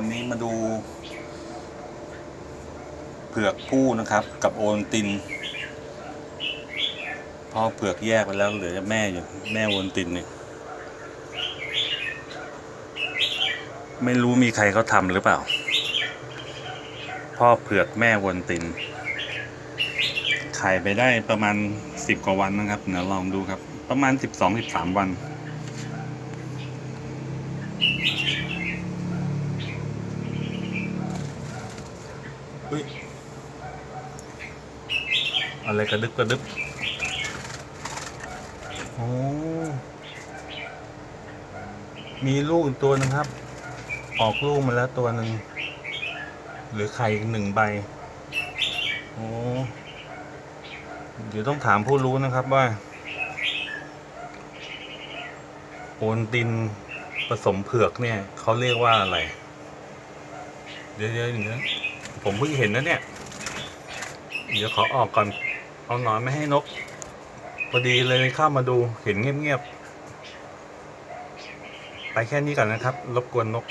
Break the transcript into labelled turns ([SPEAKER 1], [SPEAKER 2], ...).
[SPEAKER 1] วันนี้มาดู เผือกผู้นะครับ กับโอนตินพ่อเผือกแยกไปแล้วเหลือแม่อยู่แม่โอนตินเนี่ยไม่รู้มีใครเขาทำหรือเปล่า พ่อเผือกแม่โวนตินขายไปได้ประมาณสิบกว่าวันนะครับเดี๋ยวลองดูครับ ประมาณสิบสองสิบสามวัน อุ้ยอะไรกระดึบกระดึบโอ้มีลูกอีกตัวหนึงครับ ออกลูกมาแล้วตัวหนึ่งหรือไข่อีกหนึ่งใบโอ้เดี๋ยวต้องถามผู้รู้นะครับว่าโอนตินผสมเผือกเนี่ยเขาเรียกว่าอะไร เดี๋ยวเดี๋ยวเดี๋ยว ผมเพิ่งเห็นนะเนี่ย เดี๋ยวขอออกก่อนเอาหนอนไม่ให้นก พอดีเลยเข้ามาดูเห็นเงียบๆ ไปแค่นี้ก่อนนะครับ รบกวนนก